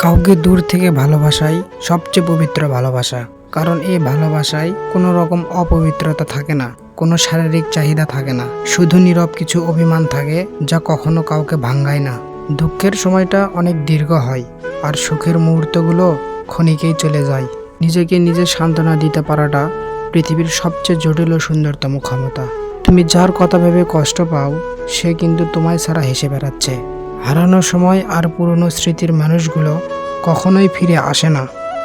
কাউকে দূর থেকে ভালোবাসাই সবচেয়ে পবিত্র ভালোবাসা। কারণ এই ভালোবাসায় কোনো রকম অপবিত্রতা থাকে না, কোনো শারীরিক চাহিদা থাকে না। শুধু নীরব কিছু অভিমান থাকে যা কখনো কাউকে ভাঙ্গায় না। দুঃখের সময়টা অনেক দীর্ঘ হয় আর সুখের মুহূর্তগুলো ক্ষণিকেই চলে যায়। নিজেকে নিজে সান্ত্বনা দিতে পারাটা পৃথিবীর সবচেয়ে জটিল ও সুন্দরতম ক্ষমতা। তুমি যার কথা ভেবে কষ্ট পাও, সে কিন্তু তোমায় ছাড়া হেসে বেড়াচ্ছে। হারানোর সময় আর পুরনো স্মৃতির মানুষগুলো কখনোই ফিরে আসে না।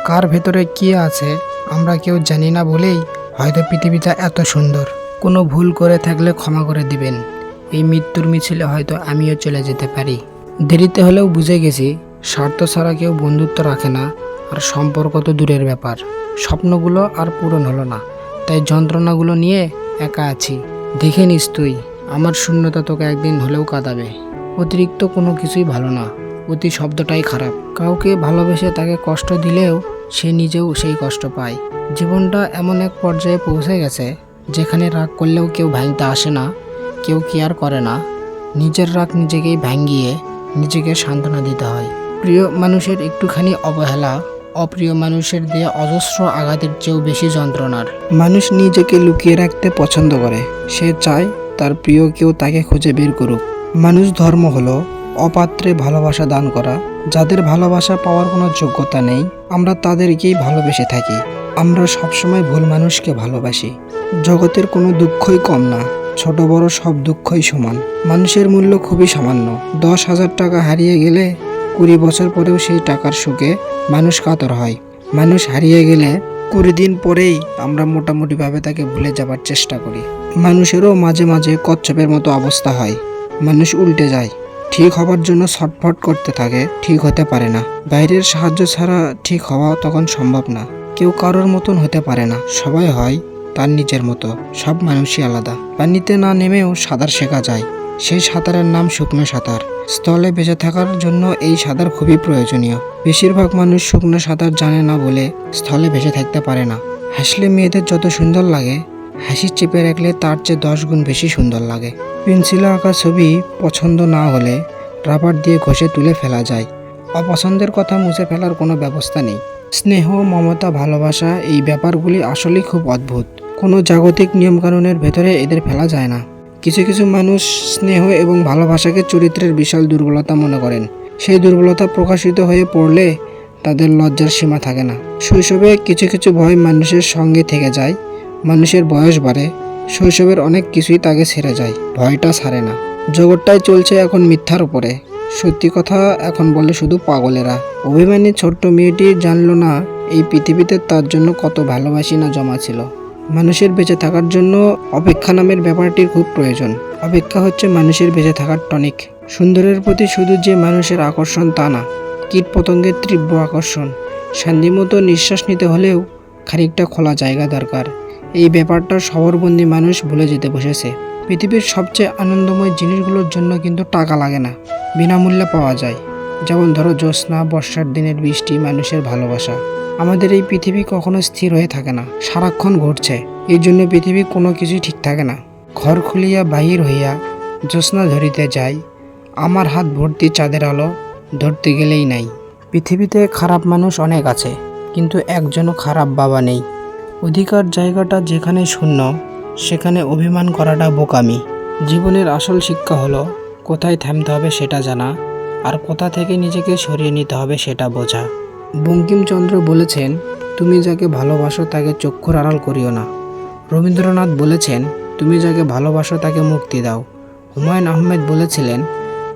কার ভেতরে কি আছে, আমরা কেউ জানি না বলেই হয়তো পৃথিবীটা এত সুন্দর। কোনো ভুল করে থাকলে ক্ষমা করে দিবেন। এই মৃত্যুর মিছিলে হয়তো আমিও চলে যেতে পারি। দেরিতে হলেও বুঝে গেছি, স্বার্থ ছাড়া কেউ বন্ধুত্ব রাখে না, আর সম্পর্ক তো দূরের ব্যাপার। স্বপ্নগুলো আর পূরণ হলো না, তাই যন্ত্রণাগুলো নিয়ে একা আছি। দেখে নিস তুই, আমার শূন্যতা তোকে একদিন হলেও কাঁদাবে। অতিরিক্ত কোনো কিছুই ভালো না। অতি শব্দটাই খারাপ। কাউকে ভালোবেসে তাকে কষ্ট দিলেও সে নিজেও সেই কষ্ট পায়। জীবনটা এমন এক পর্যায়ে পৌঁছে গেছে, যেখানে রাগ করলেও কেউ ভাঙতে আসে না, কেউ কেয়ার করে না। নিজের রাগ নিজেকেই ভাঙ্গিয়ে নিজেকে সান্ত্বনা দিতে হয়। প্রিয় মানুষের একটুখানি অবহেলা, অপ্রিয় মানুষের দিয়ে অজস্র আঘাতের চেয়েও বেশি যন্ত্রণার। মানুষ নিজেকে লুকিয়ে রাখতে পছন্দ করে। সে চায় তার প্রিয় কেউ তাকে খুঁজে বের করুক। মানুষ ধর্ম হলো অপাত্রে ভালোবাসা দান করা, যাদের ভালোবাসা পাওয়ার কোনো যোগ্যতা নেই, আমরা তাদেরকেই ভালোবেসে থাকি। আমরা সবসময় ভুল মানুষকে ভালোবাসি। জগতের কোনো দুঃখই কম না, ছোট বড় সব দুঃখই সমান। মানুষের মূল্য খুবই সামান্য। দশ হাজার টাকা হারিয়ে গেলে কুড়ি বছর পরেও সেই টাকার সুখে মানুষ কাতর হয়। মানুষ হারিয়ে গেলে কুড়ি দিন পরেই আমরা মোটামুটিভাবে তাকে ভুলে যাবার চেষ্টা করি। মানুষেরও মাঝে মাঝে কচ্ছপের মতো অবস্থা হয়। মানুষ উল্টে যায়। ঠিক হবার জন্য ছটফট করতে থাকে, ঠিক হতে পারে না। বাইরের সাহায্য ছাড়া ঠিক হওয়া তখন সম্ভব না। কেউ কারোর মতন হতে পারে না। সবাই হয় তার নিজের মতো। সব মানুষই আলাদা। পানিতে না নেমেও সাঁতার শেখা যায়। সেই সাঁতারের নাম শুকনো সাঁতার। স্থলে বেঁচে থাকার জন্য এই সাঁতার খুবই প্রয়োজনীয়। বেশিরভাগ মানুষ শুকনো সাঁতার জানে না বলে স্থলে ভেসে থাকতে পারে না। হাসলে মেয়েদের যত সুন্দর লাগে, হাসি চেপে রাখলে তার চেয়ে দশ গুণ বেশি সুন্দর লাগে। পেন্সিলে আঁকা ছবি পছন্দ না হলে রাবার দিয়ে ঘষে তুলে ফেলা যায়। অপছন্দের কথা মুছে ফেলার কোনো ব্যবস্থা নেই। স্নেহ, মমতা, ভালোবাসা এই ব্যাপারগুলি আসলেই খুব অদ্ভুত। কোনো জাগতিক নিয়মকানুনের ভেতরে এদের ফেলা যায় না। কিছু কিছু মানুষ স্নেহ এবং ভালোবাসাকে চরিত্রের বিশাল দুর্বলতা মনে করেন। সেই দুর্বলতা প্রকাশিত হয়ে পড়লে তাদের লজ্জার সীমা থাকে না। শৈশবে কিছু কিছু ভয় মানুষের সঙ্গে থেকে যায়। মানুষের বয়স বাড়ে। শৈশবের অনেক কিছুই তাকে ছেড়ে যায়, ভয়টা ছাড়ে না। জগৎটাই চলছে এখন মিথ্যার উপরে। সত্যি কথা এখন বলে শুধু পাগলেরা। অভিমানী ছোট্ট মেয়েটি জানলো না, এই পৃথিবীতে তার জন্য কত ভালোবাসি না জমা ছিল। মানুষের বেঁচে থাকার জন্য অপেক্ষা নামের ব্যাপারটির খুব প্রয়োজন। অপেক্ষা হচ্ছে মানুষের বেঁচে থাকার টনিক। সুন্দরের প্রতি শুধু যে মানুষের আকর্ষণ তা না কীট পতঙ্গের তীব্র আকর্ষণ। শান্তিমতো নিঃশ্বাস নিতে হলেও খানিকটা খোলা জায়গা দরকার। এই ব্যাপারটা শহরবন্দি মানুষ ভুলে যেতে বসেছে। পৃথিবীর সবচেয়ে আনন্দময় জিনিসগুলোর জন্য কিন্তু টাকা লাগে না, বিনামূল্যে পাওয়া যায়। যেমন ধরো জ্যোৎস্না, বর্ষার দিনের বৃষ্টি, মানুষের ভালোবাসা। আমাদের এই পৃথিবী কখনো স্থির হয়ে থাকে না, সারাক্ষণ ঘটছে। এই জন্য পৃথিবী কোনো কিছুই ঠিক থাকে না। ঘর খুলিয়া, বাহির হইয়া, জ্যোৎস্না ধরিতে যাই, আমার হাত ভর্তি চাঁদের আলো ধরতে গেলেই নাই। পৃথিবীতে খারাপ মানুষ অনেক আছে, কিন্তু একজনও খারাপ বাবা নেই। অধিকার জায়গাটা যেখানে শূন্য, সেখানে অভিমান করাটা বোকামি। জীবনের আসল শিক্ষা হলো, কোথায় থামতে হবে সেটা জানা, আর কোথা থেকে নিজেকে সরিয়ে নিতে হবে সেটা বোঝা। বঙ্কিমচন্দ্র বলেছেন, তুমি যাকে ভালোবাসো তাকে চক্ষুর আড়াল করিও না। রবীন্দ্রনাথ বলেছেন, তুমি যাকে ভালোবাসো তাকে মুক্তি দাও। হুমায়ুন আহমেদ বলেছিলেন,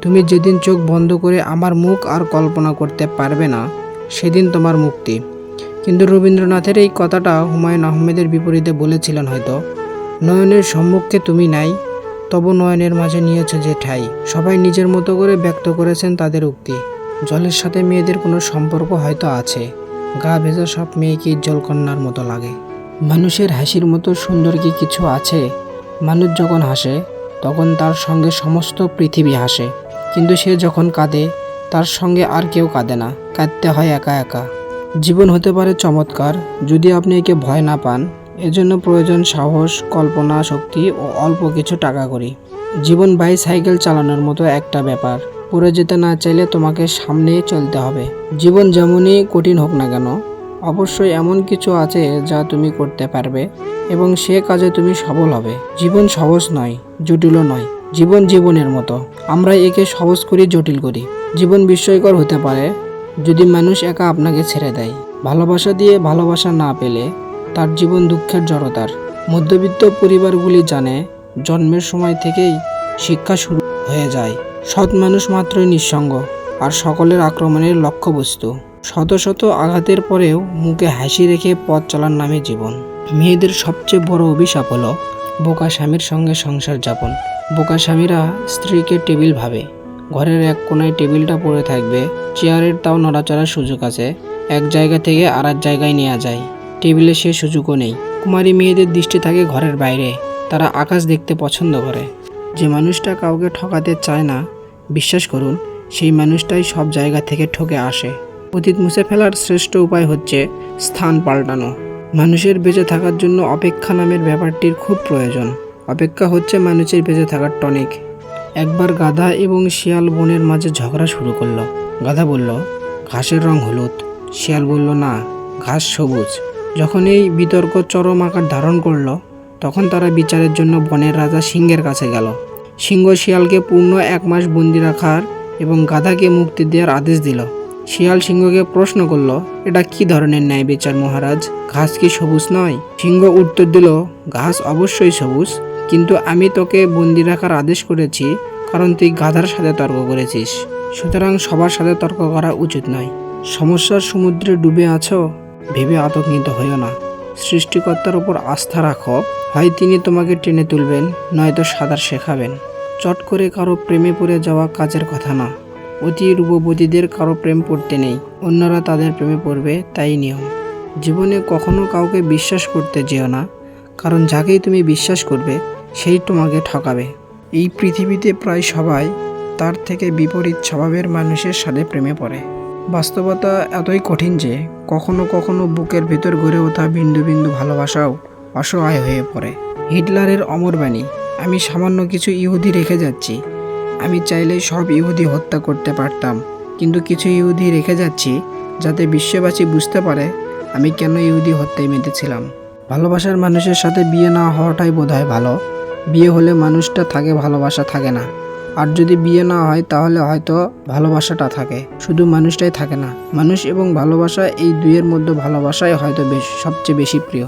তুমি যেদিন চোখ বন্ধ করে আমার মুখ আর কল্পনা করতে পারবে না, সেদিন তোমার মুক্তি। কিন্তু রবীন্দ্রনাথের এই কথাটা হুমায়ুন আহমেদের বিপরীতে বলেছিলেন হয়তো। নয়নের সম্মুখে তুমি নাই, তবু নয়নের মাঝে নিয়েছে যে ঠাই সবাই নিজের মতো করে ব্যক্ত করেছেন তাদের উক্তি। জলের সাথে মেয়েদের কোনো সম্পর্ক হয়তো আছে। গা ভেজা সব মেয়েকে জলকন্যার মতো লাগে। মানুষের হাসির মতো সুন্দর কি কিছু আছে? মানুষ যখন হাসে, তখন তার সঙ্গে সমস্ত পৃথিবী হাসে। কিন্তু সে যখন কাঁদে, তার সঙ্গে আর কেউ কাঁদে না। কাঁদতে হয় একা একা। জীবন হতে পারে চমৎকার, যদি আপনি একে ভয় না পান, এজন্য প্রয়োজন সাহস, কল্পনা, শক্তি ও অল্প কিছু টাকা করি। জীবন বাইসাইকেল চালানোর মতো একটা ব্যাপার, পড়ে যেতে না চাইলে তোমাকে সামনেই চলতে হবে। জীবন যেমনই কঠিন হোক না কেন, অবশ্যই এমন কিছু আছে যা তুমি করতে পারবে এবং সে কাজে তুমি সফল হবে। জীবন সহজ নয়, জটিলও নয়, জীবন জীবনের মতো। আমরা একে সহজ করি, জটিল করি। জীবন বিস্ময়কর হতে পারে যদি মানুষ একা আপনাকে ছেড়ে দেয়, ভালোবাসা দিয়ে ভালোবাসা না পেলে তার জীবন দুঃখের জড়তার। মধ্যবিত্ত পরিবারগুলি জানে, জন্মের সময় থেকেই শিক্ষা শুরু হয়ে যায়। সৎ মানুষ মাত্রই নিঃসঙ্গ, আর সকলের আক্রমণের লক্ষ্যবস্তু। শত শত আঘাতের পরেও মুখে হাসি রেখে পথ চলার নামে জীবন। মেয়েদের সবচেয়ে বড় অভিশাপ হলো বোকা স্বামীর সঙ্গে সংসার যাপন। বোকা স্বামীরা স্ত্রীকে টেবিল ভাবে। ঘরের এক কোনায় টেবিলটা পড়ে থাকবে, চেয়ারের তাও নড়াচড়ার সুযোগ আছে। এক জায়গা থেকে আর জায়গায় নেওয়া যায়। টেবিলে সে সুযোগও নেই। কুমারী মেয়েদের দৃষ্টি থাকে ঘরের বাইরে। তারা আকাশ দেখতে পছন্দ করে। যে মানুষটা কাউকে ঠকাতে চায় না, বিশ্বাস করুন, সেই মানুষটাই সব জায়গা থেকে ঠকে আসে। অতীত মুছে ফেলার শ্রেষ্ঠ উপায় হচ্ছে স্থান পাল্টানো। মানুষের বেঁচে থাকার জন্য অপেক্ষা নামের ব্যাপারটির খুব প্রয়োজন। অপেক্ষা হচ্ছে মানুষের বেঁচে থাকার টনিক। একবার গাধা এবং শিয়াল বনের মাঝে ঝগড়া শুরু করল। গাধা বলল, ঘাসের রং হলুদ। শিয়াল বলল, না, ঘাস সবুজ। যখন এই বিতর্ক চরম আকার ধারণ করল, তখন তারা বিচারের জন্য বনের রাজা সিংহের কাছে গেল। সিংহ শিয়ালকে পূর্ণ এক মাস বন্দি রাখার এবং গাধাকে মুক্তি দেওয়ার আদেশ দিল। শিয়াল সিংহকে প্রশ্ন করল, এটা কি ধরনের ন্যায় বিচার মহারাজ? ঘাস কি সবুজ নয়? সিংহ উত্তর দিল, ঘাস অবশ্যই সবুজ। কিন্তু আমি তোকে বন্দি রাখার আদেশ করেছি, কারণ তুই গাধার সাথে তর্ক করেছিস। সুতরাং সবার সাথে তর্ক করা উচিত নয়। সমস্যার সমুদ্রে ডুবে আছো? ভেবে আতঙ্কিত হইও না। সৃষ্টিকর্তার উপর আস্থা রাখো। হয় তিনি তোমাকে টেনে তুলবেন, নয়তো সাঁতার শেখাবেন। চট করে কারও প্রেমে পড়ে যাওয়া কাজের কথা না। অতি রূপবতীদের কারও প্রেম পড়তে নেই। অন্যরা তাদের প্রেমে পড়বে, তাই নিয়ম। জীবনে কখনো কাউকে বিশ্বাস করতে যেও না। কারণ যাকেই তুমি বিশ্বাস করবে, সেই তোমাকে ঠকাবে। এই পৃথিবীতে প্রায় সবাই তার থেকে বিপরীত স্বভাবের মানুষের সাথে প্রেমে পড়ে। বাস্তবতা এতই কঠিন যে কখনো কখনো বুকের ভেতর গড়ে ওঠা বিন্দু বিন্দু ভালোবাসাও অসহায় হয়ে পড়ে। হিটলারের অমরবাণী আমি সামান্য কিছু ইহুদি রেখে যাচ্ছি। আমি চাইলে সব ইহুদি হত্যা করতে পারতাম, কিন্তু কিছু ইহুদি রেখে যাচ্ছি যাতে বিশ্ববাসী বুঝতে পারে আমি কেন ইহুদি হত্যায় মেতেছিলাম। ভালোবাসার মানুষের সাথে বিয়ে না হওয়াটাই বোধ হয় ভালো। বিয়ে হলে মানুষটা থাকে, ভালোবাসা থাকে না। আর যদি বিয়ে না হয়, তাহলে হয়তো ভালোবাসাটা থাকে। শুধু মানুষটাই থাকে না। মানুষ এবং ভালোবাসা এই দুইয়ের মধ্যে ভালোবাসাই হয়তো বেশ সবচেয়ে বেশি প্রিয়।